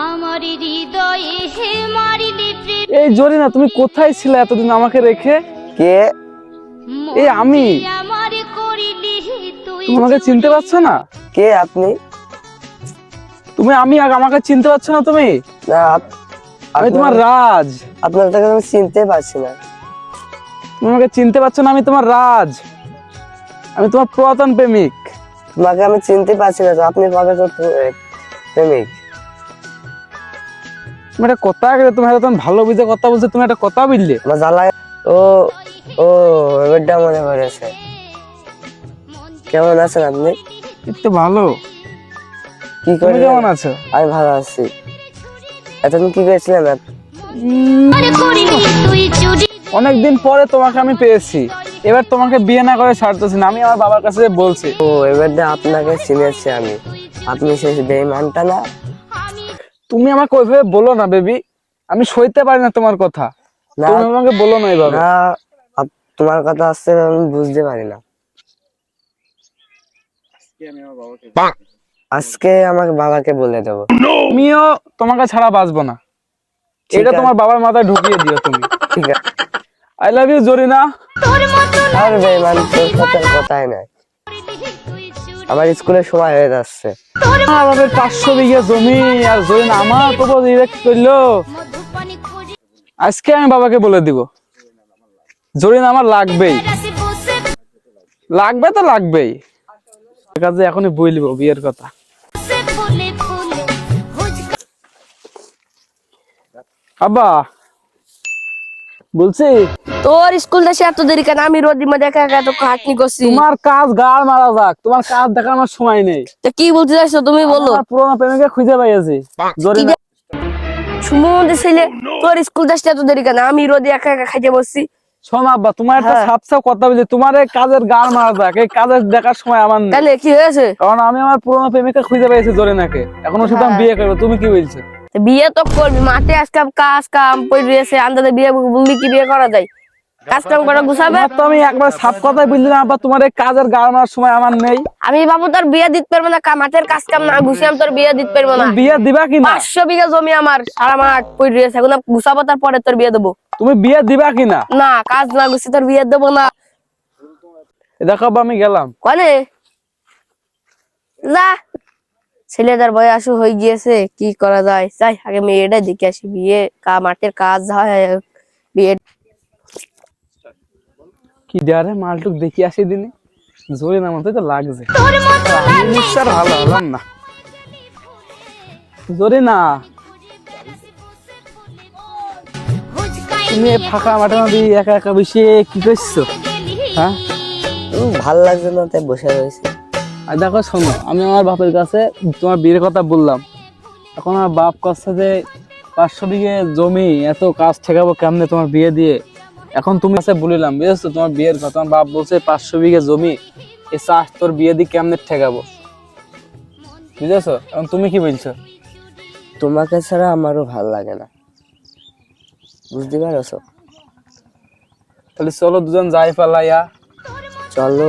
আমার হৃদয়ে হে মারিলি প্রেম। এই জরিনা তুমি কোথায় ছিলে এতদিন আমাকে রেখে? কে? এই আমি। আমার করিলি তুই তুমি আমাকে চিনতে পারছ না? কে আপনি? তুমি আমি আর আমাকে চিনতে পারছ না তুমি? না আমি তোমার রাজ। আপনার তাকে আমি চিনতে পারছি না। তুমি আমাকে চিনতে পারছ না আমি তোমার রাজ। আমি তোমার পুরাতন প্রেমিক। তোমাকে আমি চিনতে পারছি না আপনি কবে তো প্রেমিক? তুমি একটা কথা গেলে তুমি তখন ভালো বুঝে কথা বলছো তুমি একটা কথা বুঝলে আমার জ্বালা ও ও এবারটা মনে পড়েছে। কেমন আছেন আপনি? একটু ভালো। কি করে কেমন আছো? আমি ভালো আছি। এতদিন কি করেছিলেন অনেকদিন পরে তোমাকে আমি পেয়েছি। এবার তোমাকে বিয়ে না করে ছাড়তেছি না। আমি আমার বাবার কাছে বলছি। ও এবারটা আপনাকে চিনেছি আমি। আপনি সেই বেইমানটা না? তুমি আমাকে ওইভাবে বলো না বেবি আমি সইতে পারি না তোমার কথা। তুমি আমাকে বলো না এইভাবে। না তোমার কথা আসছে আমি বুঝতে পারি না। আজকে আমাকে বাবাকে বলে দেবো। তুমিও তোমাকে ছাড়া বাঁচবো না। এটা তোমার বাবার মাথায় ঢুকিয়ে দিও তুমি। ঠিক আছে। I love you Zarina. তোর মতো আর বেইমান তোর কথাই নাই। আমার স্কুলের সময় হয়ে যাচ্ছে। আমার বাবার পাঁচশো বিঘে জমি আর জরিনা আমার উপর ডিরেক্ট করল। আজকে আমি বাবাকে বলে দিব। জরিনা আমার লাগবেই। লাগবে তো লাগবেই। কাজে এখনই বইলিব বিয়ের কথা। আব্বা, বলছি তোর স্কুল দেশে এত দেরি কেন? আমি রোদি মধ্যে একা একা খাটনি করছি। তোমার কাজ গাড় মারা যাক তোমার কাজ দেখার আমার সময় নেই। তা কি বলতে চাইছো তুমি বলো। পুরোনো প্রেমিকে খুঁজে পাইয়াছি। জরিনা সুমন্দি ছেলে তোর স্কুল দেশে এত দেরি কেন? আমি রোদি একা একা খাইতে বসছি। শোন আব্বা তোমার একটা হ্যাঁ। কথা বলি তোমার এই কাজের গাড় মারা যাক এই কাজের দেখার সময় আমার নেই। কেন কি হয়েছে? কারণ আমি আমার পুরোনো প্রেমিকা খুঁজে পেয়েছি জরিনাকে। এখনও শুধু আমি হ্যাঁ। বিয়ে করব তুমি কি বলছো? বিয়ে তো করবি মাঠে আজকে কাজ কাম পড়ে আন্দাজে বিয়ে বললি কি বিয়ে করা যায়? কাম করে গুছাবে? তোমার তো আমি একবার কথাই তোমার এই কাজের সময় আমার নেই। আমি বাবু তোর বিয়ে দিতে পারব না মাঠের কাজ কাম না তোর বিয়ে দিতে পারব না। বিয়ে দিবা কি না পাঁচশো বিঘা জমি আমার সারা মাঠ পড়ে রয়েছে এখন গুছাবো তারপরে তোর বিয়ে দেবো। তুমি বিয়ে দিবা কি না না কাজ না গুছিয়ে তোর বিয়ে দেবো না। দেখো আমি গেলাম। কনে? যা। ছেলেটার বয়স হয়ে গিয়েছে কি করা যায়? যাই আগে মেয়েটা দেখে আসি বিয়ে কা মাঠের কাজ হয় বিয়ে কি দেয়ারে মালটুক দেখি আসি দিনে? জরিনা মতো তো লাগছে। তোর মতো ভালো হলাম না। জরিনা হুজকাই তুমি ফাঁকা মাঠে মধ্যে একা একা বসে কি করছ? হ্যাঁ? ভালো লাগছে না তাই বসে রয়েছে। আর দেখো শোনো আমি আমার বাপের কাছে তোমার বিয়ের কথা বললাম। এখন আমার বাপ কাছে যে পাঁচশো বিঘে জমি এত কাজ ঠেকাবো কেমনে তোমার বিয়ে দিয়ে? এখন তুমি কাছে বলিলাম বুঝেছ? তোমার বিয়ের কথা। আমার বাপ বলছে পাঁচশো বিঘে জমি এ চাষ তোর বিয়ে দিয়ে কেমনে ঠেকাবো? বুঝেছ? এখন তুমি কি বলছো? তোমাকে ছাড়া আমারও ভালো লাগে না। বুঝতে পারছ? তাহলে চলো দুজন যাই পালাইয়া। চলো।